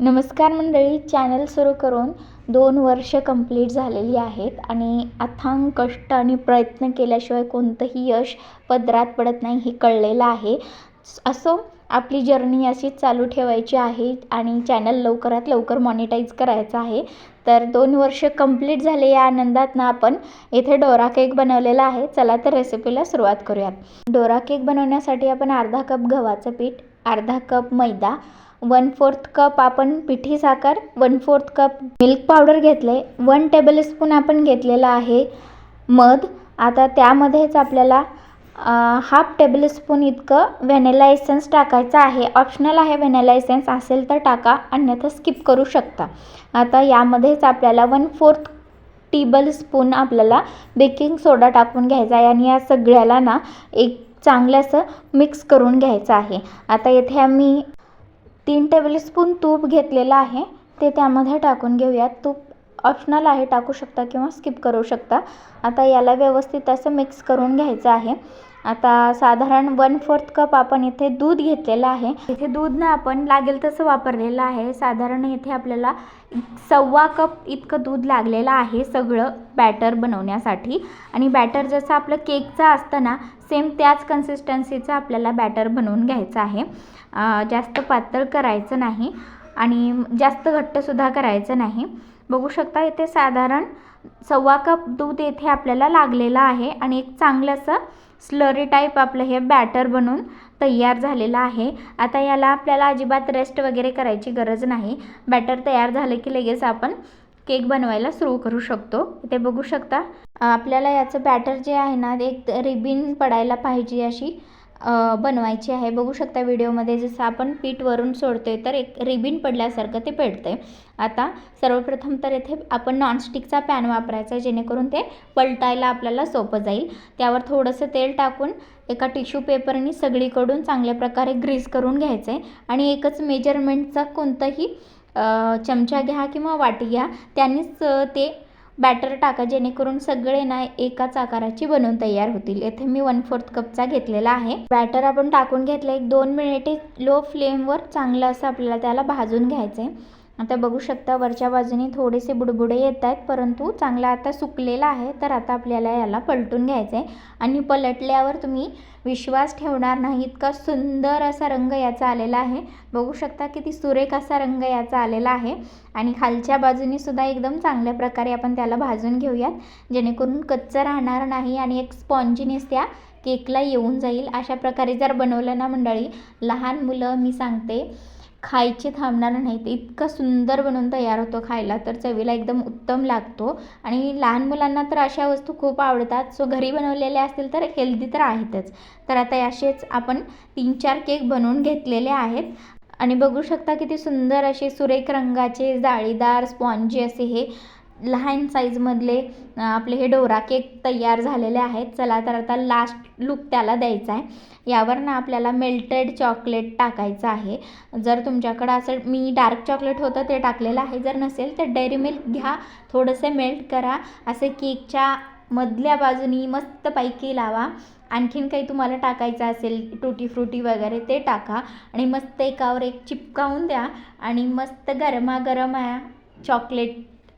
नमस्कार मंडळी चॅनल सुरू करून दोन वर्ष कंप्लीट झालेली आहेत आणि अथांग कष्ट आणि प्रयत्न केल्याशिवाय कोणतंही यश पदरात पडत नाही हे कळलेलं आहे. असो आपली जर्नी अशीच चालू ठेवायची आहे आणि चॅनल लवकरात लवकर मॉनिटाईज करायचं आहे. तर दोन वर्ष कंप्लीट झाले या आनंदात ना आपण येथे डोरा केक बनवलेला आहे. चला तर रेसिपीला सुरुवात करूयात. डोरा केक बनवण्यासाठी आपण अर्धा कप गव्हाचं पीठ अर्धा कप मैदा वन फोर्थ कप आपण पिठी साखर one fourth cup milk powder घेतले वन टेबलस्पून आपण घेतलेला आहे मध. आता त्यामध्येच आपल्याला हाफ टेबलस्पून इतकं व्हॅनिला एसेन्स टाकायचं आहे. ऑप्शनल आहे व्हॅनिला एसेन्स असेल तर टाका अन्यथा स्किप करू शकता. आता यामध्येच आपल्याला वन फोर्थ टेबल स्पून आपल्याला बेकिंग सोडा टाकून घ्यायचा आहे. आणि या सगळ्याला ना एक चांगलं असं मिक्स करून घ्यायचं आहे. आता येथे आम्ही तीन टेबलस्पून तूप घेतलेलं आहे. ते त्यामध्ये टाकून घेऊयात. तूप ऑप्शनल आहे टाकू शकता किंवा स्किप करू शकता. आता याला व्यवस्थित असं मिक्स करून घ्यायचं आहे. आता साधारण वन फोर्थ कप आपण इथे दूध घेतलेलं आहे. इथे दूध ना आपण लागेल तसं वापरलेलं आहे. साधारण इथे आपल्याला सव्वा कप इतकं दूध लागलेलं आहे सगळं बॅटर बनवण्यासाठी. आणि बॅटर जसं आपलं केकचं असतं ना सेम त्याच कन्सिस्टन्सीचं आपल्याला बॅटर बनवून घ्यायचं आहे. जास्त पातळ करायचं नाही. आणि जास्त घट्टसुद्धा करायचं नाही. बघू शकता इथे साधारण सव्वा कप दूध येथे आपल्याला लागलेलं आहे आणि एक चांगलं असं स्लरी टाईप आपलं हे बॅटर बनून तयार झालेलं आहे. आता याला आपल्याला अजिबात रेस्ट वगैरे करायची गरज नाही. बॅटर तयार झालं की लगेच आपण केक बनवायला सुरू करू शकतो. इथे बघू शकता आपल्याला याचं बॅटर जे आहे ना एक रिबिन पडायला पाहिजे अशी बनवायची आहे. बघू शकता व्हिडिओमध्ये जसं आपण पीठ वरून सोडतो आहे तर एक रिबिन पडल्यासारखं ते पेटतं आहे आता सर्वप्रथम तर येथे आपण नॉनस्टिकचा पॅन वापरायचा जेणेकरून ते पलटायला आपल्याला सोपं जाईल. त्यावर थोडंसं तेल टाकून एका टिश्यू पेपरनी सगळीकडून चांगल्या प्रकारे ग्रीस करून घ्यायचं आहे आणि एकच मेजरमेंटचा कोणतंही चमचा घ्या किंवा वाटी घ्या त्यांनीच ते बॅटर टाका जेणेकरून सगळे ना एकाच आकाराची बनवून तयार होतील. येथे मी वन फोर्थ कपचा घेतलेला आहे. बॅटर आपण टाकून घेतलं एक दोन मिनिटे लो फ्लेमवर चांगलं असं आपल्याला त्याला भाजून घ्यायचं आहे आता बघू शकता वरच्या बाजूने थोडेसे बुडबुडे येत आहेत परंतु चांगला आता सुकलेला आहे तर आता आपल्याला याला पलटून घ्यायचं आहे आणि पलटल्यावर तुम्ही विश्वास ठेवणार नाही इतका सुंदर असा रंग याचा आलेला आहे. बघू शकता किती सुरेख असा रंग याचा आलेला आहे. आणि खालच्या बाजूने सुद्धा एकदम चांगल्या प्रकारे आपण त्याला भाजून घेऊयात जेणेकरून कच्चं राहणार नाही आणि एक स्पॉन्जीनेस त्या केकला येऊन जाईल. अशा प्रकारे जर बनवलं ना मंडळी लहान मुलं मी सांगते खायचे थांबणार नाहीत. इतका सुंदर बनवून तयार होतो खायला. तर चवीला एकदम उत्तम लागतो. आणि लहान मुलांना तर अशा वस्तू खूप आवडतात. सो घरी बनवलेल्या असतील तर हेल्दी तर आहेतच. तर आता असेच आपण तीन चार केक बनवून घेतलेले आहेत. आणि बघू शकता किती सुंदर असे सुरेख रंगाचे जाळीदार स्पॉन्जी असे हे लहान साईजमधले आपले हे डोरा केक तयार झालेले आहेत. चला तर आता लास्ट लुक त्याला द्यायचा आहे. यावर ना आपल्याला मेल्टेड चॉकलेट टाकायचं आहे. जर तुमच्याकडं असं मी डार्क चॉकलेट होतं ते टाकलेलं आहे. जर नसेल तर डेअरी मिल्क घ्या. थोडंसं मेल्ट करा. असे केकच्या मधल्या बाजूनी मस्तपैकी लावा. आणखीन काही तुम्हाला टाकायचं असेल टुटी फ्रुटी वगैरे ते टाका. आणि मस्त एकावर एक चिपकावून द्या. आणि मस्त गरमागरम चॉकलेट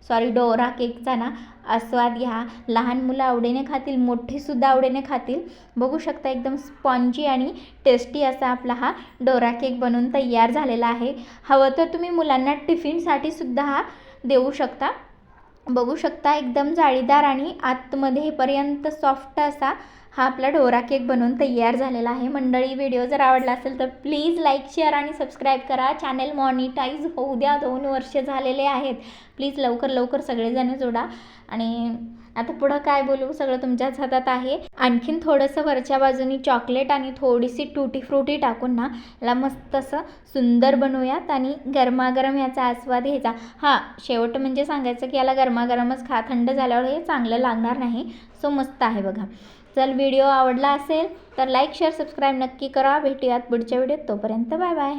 सॉरी डोरा केकचा ना आस्वाद घ्या. लहान मुलं आवडीने खातील मोठीसुद्धा आवडीने खातील. बघू शकता एकदम स्पॉन्जी आणि टेस्टी असा आपला हा डोरा केक बनवून तयार झालेला आहे. हवं तर तुम्ही मुलांना टिफिनसाठी सुद्धा हा देऊ शकता. बघू शकता एकदम जाळीदार आणि आतमध्ये पर्यंत सॉफ्ट असा हा आपला डोरा केक बनवून तयार झालेला आहे. मंडळी व्हिडिओ जर आवडला असेल तर प्लीज लाईक शेअर आणि सबस्क्राईब करा. चॅनल मॉनिटाईज होऊ द्या. दोन वर्ष झालेले आहेत. प्लीज लवकर लवकर सगळेजण जोडा. आणि आता पुढं काय बोलू? सगळं तुमच्याच हातात आहे. आणखीन थोडंसं वरच्या बाजूनी चॉकलेट आणि थोडीशी टुटी फ्रुटी टाकून ना याला मस्त असं सुंदर बनवूयात आणि गरमागरम याचा आस्वाद घ्यायचा. हां शेवट म्हणजे सांगायचं की याला गरमागरमच खा. थंड झाल्यावर हे चांगलं लागणार नाही. सो मस्त आहे बघा. चल व्हिडिओ आवडला असेल तर लाईक शेअर सबस्क्राईब नक्की करा. भेटूयात पुढच्या व्हिडिओत. तोपर्यंत बाय बाय.